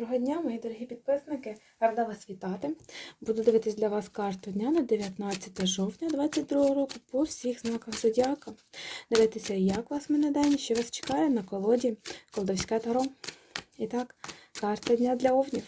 Доброго дня, мої дорогі підписники. Рада вас вітати. Буду дивитись для вас карту дня на 19 жовтня 2022 року по всіх знаках зодіака. Дивитися, як вас мине день, що вас чекає на колоді Колдовське таро. І так, карта дня для овнів.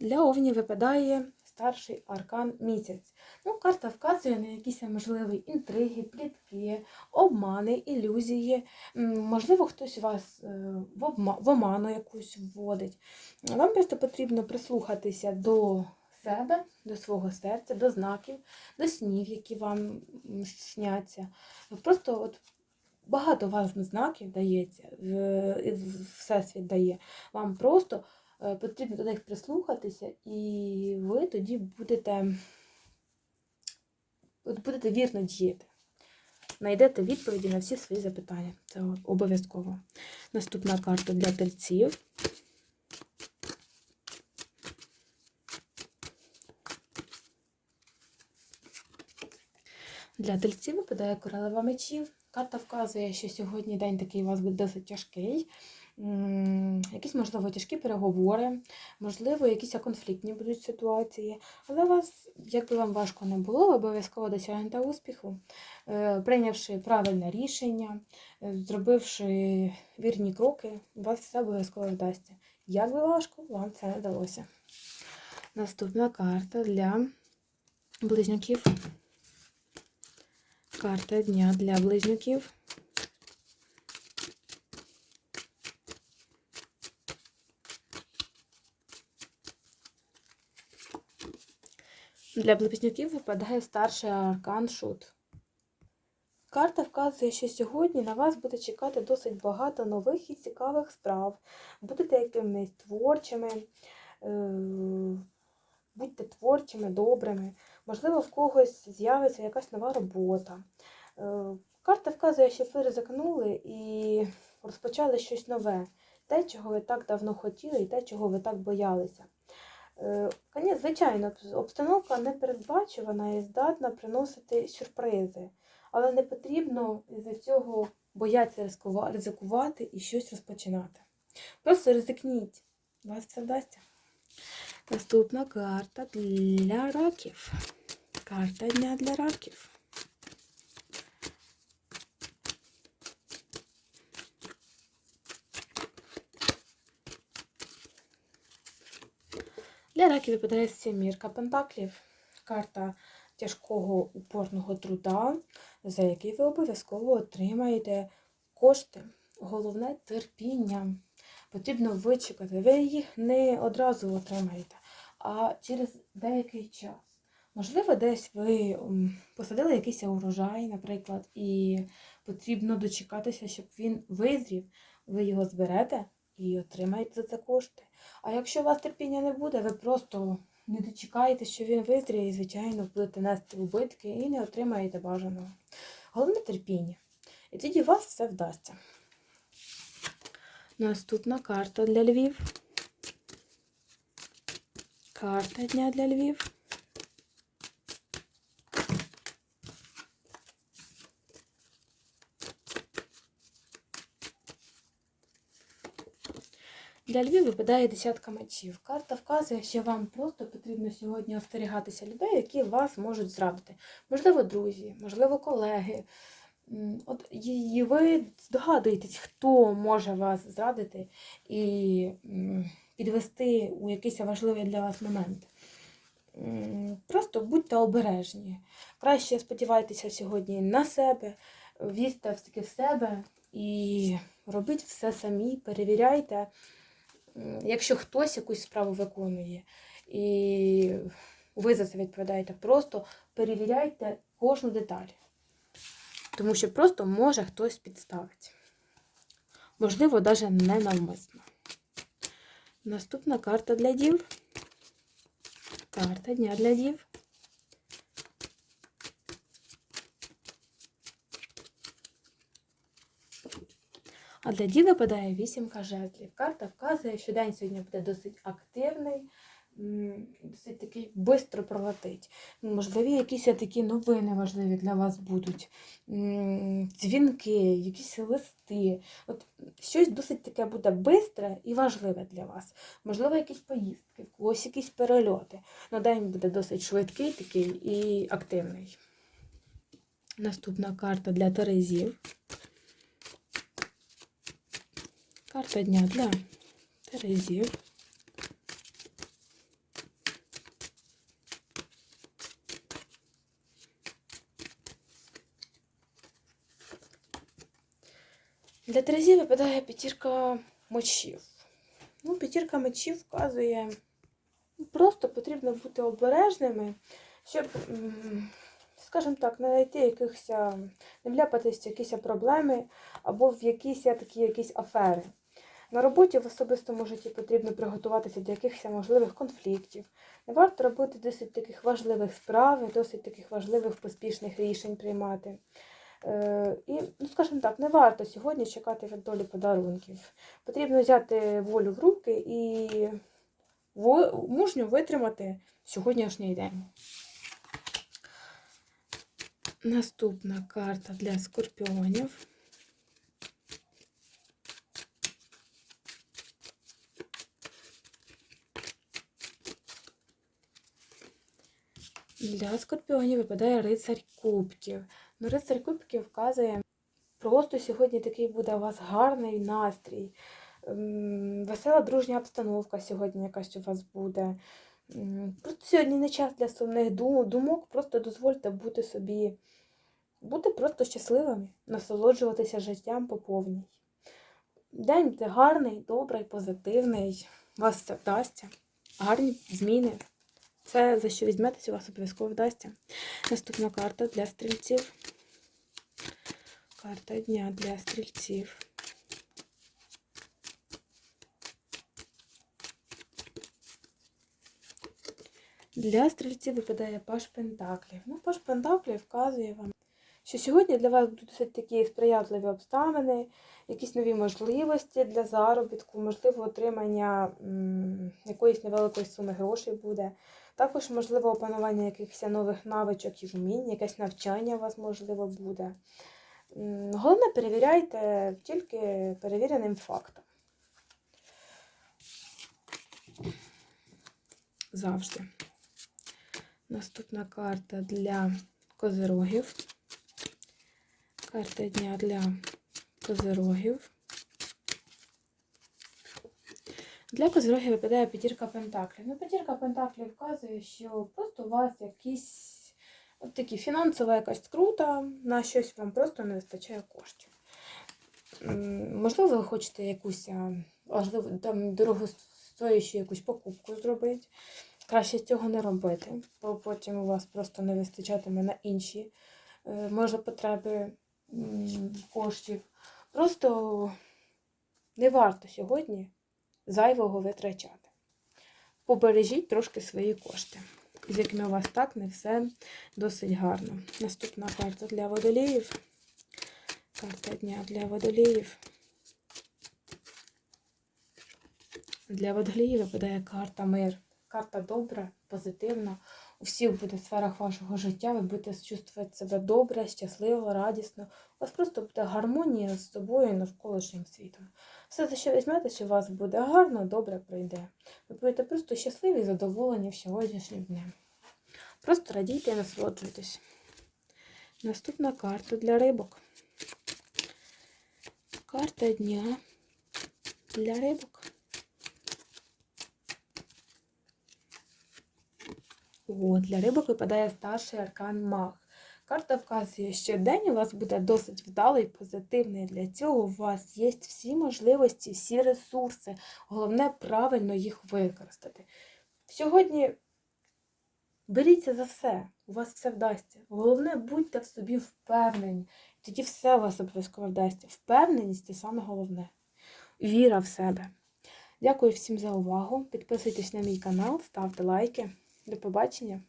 Для овнів випадає старший аркан місяць. Ну, карта вказує на якісь можливі інтриги, плітки, обмани, ілюзії. Можливо, хтось вас е, в, оману якусь вводить. Вам просто потрібно прислухатися до себе, до свого серця, до знаків, до снів, які вам сняться. Просто от багато вам знаків дається, Всесвіт дає. Вам просто е, потрібно до них прислухатися, і ви тоді будете, будете вірно діяти. Знайдете відповіді на всі свої запитання. Це обов'язково. Наступна карта для тельців. Для тельців випадає королева мечів. Карта вказує, що сьогодні день такий у вас буде досить тяжкий. Якісь, можливо, тяжкі переговори, можливо, якісь конфліктні будуть ситуації. Але вас, як би вам важко не було, обов'язково досягнете успіху, Е, прийнявши правильне рішення, е, зробивши вірні кроки, вас все обов'язково вдасться. Як би важко, вам це вдалося. Наступна карта для близнюків. Карта дня для близнюків. Для близнюків випадає старший аркан шут. Карта вказує, що сьогодні на вас буде чекати досить багато нових і цікавих справ. Будете якимись творчими, е, будьте творчими, добрими. Можливо, в когось з'явиться якась нова робота. Е, Карта вказує, що ви ризикнули і розпочали щось нове. Те, чого ви так давно хотіли, і те, чого ви так боялися. Е, Звичайно, обстановка непередбачувана і здатна приносити сюрпризи, але не потрібно з-за цього боятися ризикувати і щось розпочинати. Просто ризикніть, вас все вдасться. Наступна карта для раків. Карта дня для раків. Для раків випадає сімірка пентаклів. Карта тяжкого упорного труда, за який ви обов'язково отримаєте кошти. Головне терпіння. Потрібно вичекати. Ви їх не одразу отримаєте, а через деякий час. Можливо, десь ви посадили якийсь урожай, наприклад, і потрібно дочекатися, щоб він визрів. Ви його зберете і отримаєте за це кошти. А якщо у вас терпіння не буде, ви просто не дочекаєте, що він визріє, і, звичайно, будете нести убитки і не отримаєте бажаного. Головне терпіння. І тоді у вас все вдасться. Наступна карта для Львів. Карта дня для Львів. Для Львів випадає десятка мечів. Карта вказує, що вам просто потрібно сьогодні остерігатися людей, які вас можуть зрадити. Можливо, друзі, можливо, колеги. От і ви здогадуєтесь, хто може вас зрадити і підвести у якийсь важливий для вас момент. Просто будьте обережні. Краще сподівайтеся сьогодні на себе, вірте все-таки в себе і робіть все самі, перевіряйте. Якщо хтось якусь справу виконує, і ви за це відповідаєте, просто перевіряйте кожну деталь. Тому що просто може хтось підставити. Можливо, навіть ненавмисно. Наступна карта для дів. Карта дня для дів. А для дів випадає вісімка жезлів. Карта вказує, що день сьогодні буде досить активний, досить такий бистро пролетить. Можливі якісь такі новини важливі для вас будуть, дзвінки, якісь листи. От щось досить таке буде бистре і важливе для вас. Можливо, якісь поїздки, когось якісь перельоти. Ну, день буде досить швидкий такий і активний. Наступна карта для Терезів. Карта дня для Терезів. Для Терезів випадає п'ятірка мечів. Ну, п'ятірка мечів вказує, ну, просто потрібно бути обережними, щоб, скажімо так, не знайти якихось, не вляпатись в якісь проблеми або в якісь такі якісь афери. На роботі в особистому житті потрібно приготуватися до якихось можливих конфліктів. Не варто робити досить таких важливих справ, і досить таких важливих поспішних рішень приймати. Е, І, ну, скажімо так, не варто сьогодні чекати від долі подарунків. Потрібно взяти волю в руки і мужньо витримати сьогоднішній день. Наступна карта для скорпіонів. Для скорпіонів випадає рицарь кубків. Ну, рицарь кубків вказує, просто сьогодні такий буде у вас гарний настрій. ем, Весела дружня обстановка сьогодні якась у вас буде. Просто сьогодні не час для сумних дум- думок, просто дозвольте бути собі, бути просто щасливими, насолоджуватися життям по повній. День буде гарний, добрий, позитивний. Вас все вдасться. Гарні зміни. Все, за що візьметеся, у вас обов'язково вдасться. Наступна карта для стрільців. Карта дня для стрільців. Для стрільців випадає паш Пентаклів. Ну, паш Пентаклів вказує вам, що сьогодні для вас будуть досить такі сприятливі обставини, якісь нові можливості для заробітку, можливо, отримання м, якоїсь невеликої суми грошей буде. Також, можливо, опанування якихось нових навичок і вмінь, якесь навчання у вас можливо буде. Головне, перевіряйте тільки перевіреним фактом. Завжди. Наступна карта для козирогів. Карта дня для козирогів. Для козирогів випадає п'ятірка пентаклів. Ну, п'ятірка пентаклів вказує, що просто у вас якісь от такі фінансова якась скрута, на щось вам просто не вистачає коштів. Можливо, ви хочете якусь а, важливу, там дорогостоящу якусь покупку зробити. Краще цього не робити, бо потім у вас просто не вистачатиме на інші е, може потреби коштів. Просто не варто сьогодні зайвого витрачати. Побережіть трошки свої кошти, з якими у вас так не все досить гарно. Наступна карта для водоліїв. Карта дня для водоліїв. Для водоліїв випадає карта мир. Карта добра, позитивна. У всіх буде сферах вашого життя. Ви будете чувствувати себе добре, щасливо, радісно. У вас просто буде гармонія з собою і навколишнім світом. Все, за що візьметеся, у вас буде гарно, добре пройде. Ви будете просто щасливі і задоволені в сьогоднішнім днем. Просто радійте і насолоджуйтесь. Наступна карта для рибок. Карта дня для рибок. О, для рибок випадає старший аркан маг. Карта вказує, що день у вас буде досить вдалий, позитивний. Для цього у вас є всі можливості, всі ресурси. Головне правильно їх використати. Сьогодні беріться за все, у вас все вдасться. Головне, будьте в собі впевнені. Тоді все у вас обов'язково вдасться. Впевненість це саме головне. Віра в себе. Дякую всім за увагу. Підписуйтесь на мій канал, ставте лайки. До побачення!